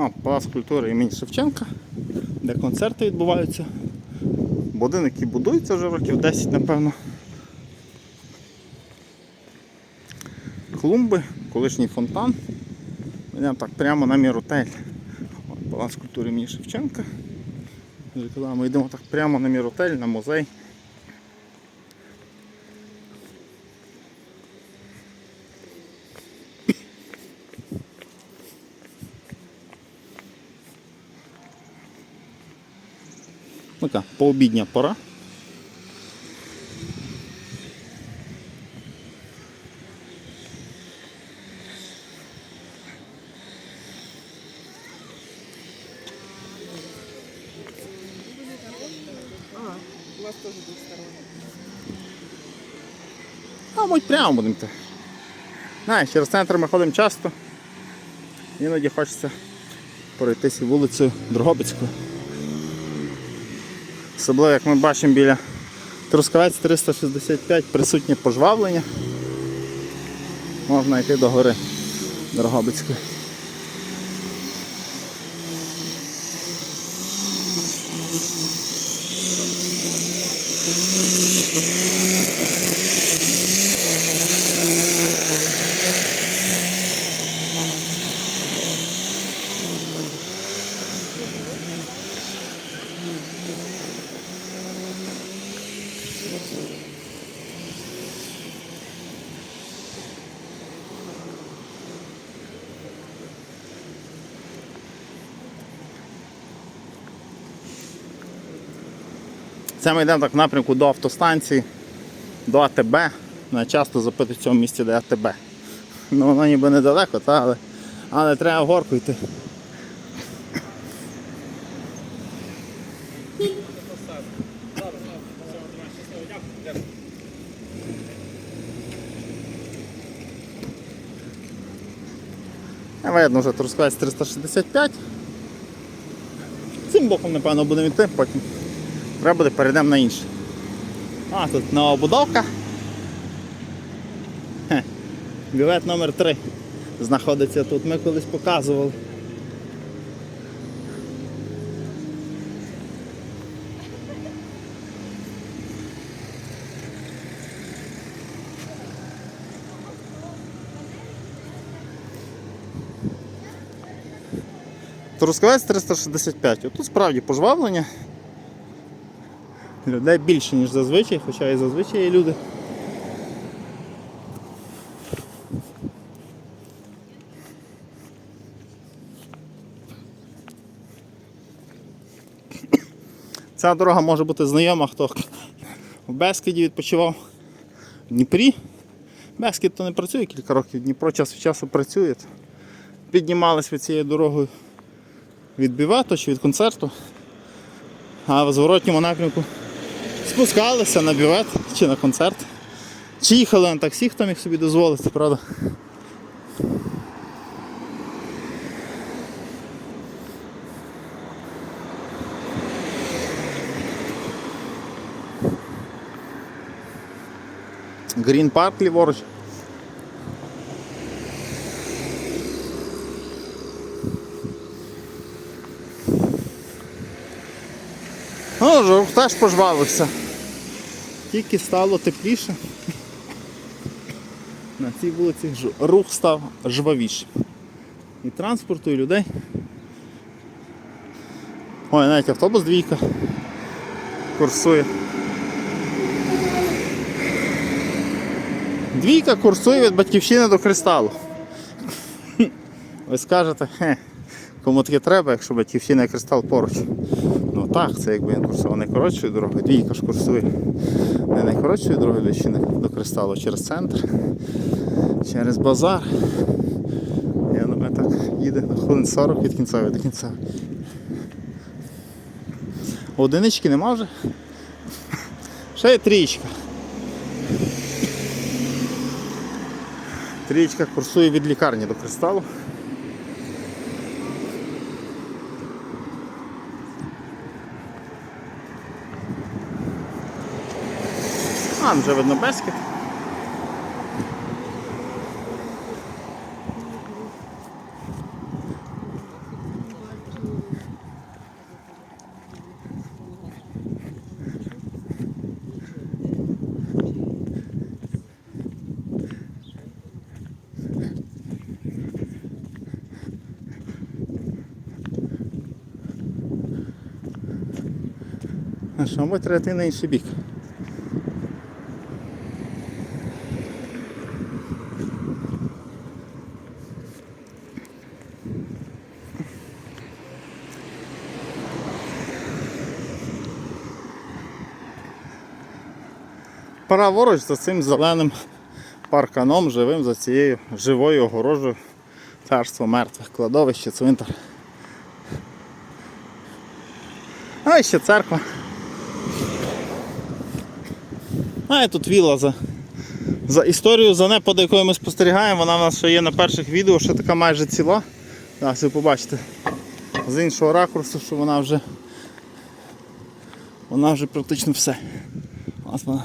А, Палац культури імені Шевченка, де концерти відбуваються. Будинок, який будується вже років 10, напевно. Клумби, колишній фонтан. Йдемо так прямо на міротель. Палац культури імені Шевченка. Ми йдемо так прямо на міротель, на музей. Така пообідня пора. У вас тоже двухсторонний. А мабуть прямо будемо. Знаєш, через центр ми ходимо часто. Іноді хочеться пройтися вулицею Дрогобицькою. Особливо, як ми бачимо біля Трускавець 365 присутнє пожвавлення. Можна йти до гори Дрогобицької. Це ми йдемо так в напрямку до автостанції, до АТБ. Мене часто запитують в цьому місці, де АТБ. Ну воно ніби недалеко, та, але, але треба горку йти. Видно вже Трускавець 365. Цим боком, напевно, будемо йти, потім треба буде перейдемо на інше. А, тут нова будовка. Бювет номер 3 знаходиться тут. Ми колись показували. Трускавець 365. Отут справді пожвавлення. Людей більше, ніж зазвичай, хоча і зазвичай є люди. Ця дорога може бути знайома, хто в Бескіді відпочивав в Дніпрі. Бескід то не працює кілька років, Дніпро час від часу працює. Піднімались ви цією дорогою від бівето чи від концерту, а в зворотньому напрямку спускалися на бювет чи на концерт. Чи їхали на таксі, хто міг собі дозволити, правда? Грін парк ліворуч. Ну, рух теж пожвавився. Тільки стало тепліше. На цій вулиці рух став жвавішим. І транспорту, і людей. Ой, навіть автобус двійка курсує. Двійка курсує від батьківщини до кристалу. Ви скажете, хе, кому таке треба, якщо батьківщина і кристал поруч. Ну так, це якби він курсував найкоротшою дорогою, двійка ж курсує не найкоротшою дорогою до до кристалу через центр, через базар. Я думаю, так їде на хвилин 40 від кінцевої до кінцевої. Одинички нема вже. Ще є трієчка. Трієчка курсує від лікарні до кристалу. А, вже видно безкіт. А що ми третий на інший бік? Праворуч за цим зеленим парканом живим за цією живою огорожею царство мертвих, кладовище, цвинтар. А ще церква. А і тут віла за, за історію занепаду, якою ми спостерігаємо. Вона в нас ще є на перших відео, ще така майже ціла. Зараз ви побачите з іншого ракурсу, що вона вже вона вже практично все. Вона.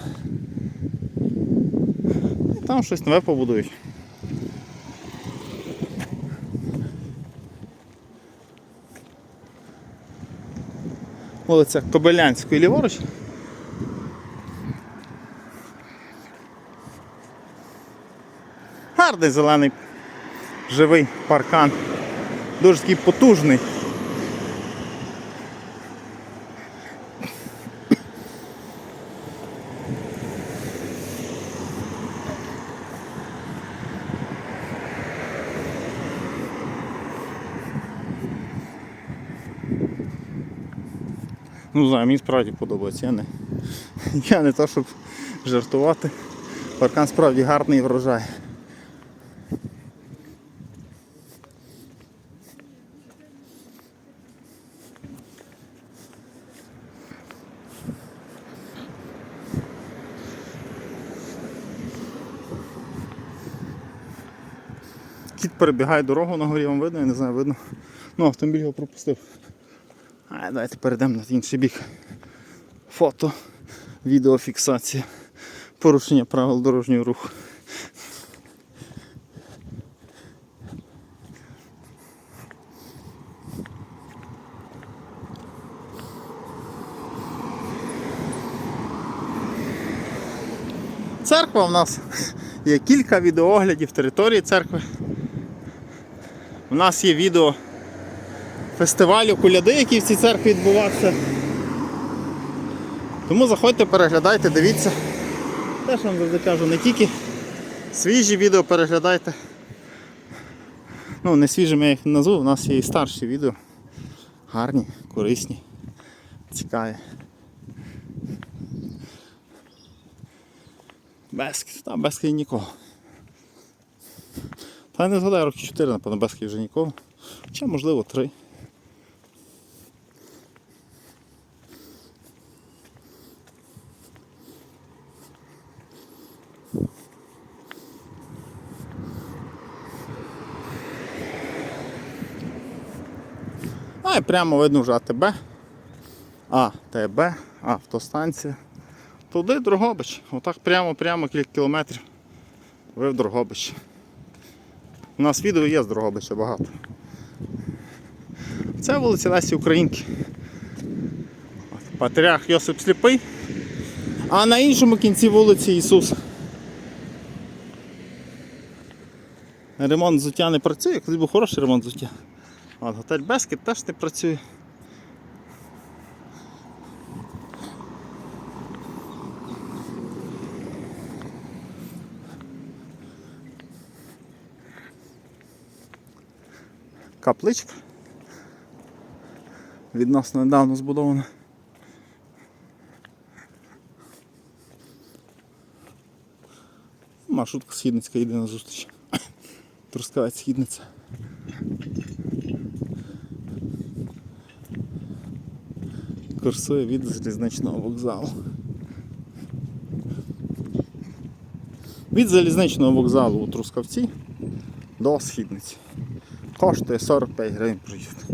Там щось нове побудують. Вулиця Кобилянської ліворуч. Гарний зелений живий паркан. Дуже такий потужний. Ну, знаю, мені справді подобається. Я не, я не то, щоб жартувати. Паркан справді гарний врожай. Кіт перебігає дорогу на горі, вам видно, я не знаю, видно. Ну, автомобіль його пропустив. А, давайте перейдемо на інший бік. Фото, відеофіксація, порушення правил дорожнього руху. Церква в нас є кілька відеооглядів території церкви. У нас є відео фестивалю куляди, який в цій церкві відбувався. Тому заходьте, переглядайте, дивіться. Теж вам завжди кажу, не тільки свіжі відео переглядайте. Ну, не свіжими я їх не назву, у нас є і старші відео. Гарні, корисні, цікаві. Бескід, там Бескід нікого. Та я не згадаю, роки 4, напевно, Бескід вже нікого. Хоча, можливо, 3. І прямо видно вже АТБ. АТБ, автостанція. Туди Дрогобич. Отак прямо-прямо кілька кілометрів. Ви в Дрогобич. У нас відео є з Дрогобича багато. Це вулиця Лесі Українки. Патріарх Йосип Сліпий. А на іншому кінці вулиці Ісус. Ремонт взуття не працює, колись був хороший ремонт взуття. От, готель Бескет теж не працює. Капличка. Відносно недавно збудована. Маршрутка східницька йде на зустріч. Трускавець східниця. Курсує від залізничного вокзалу. Від залізничного вокзалу у Трускавці до східниці. Коштує 45 гривень проїзд.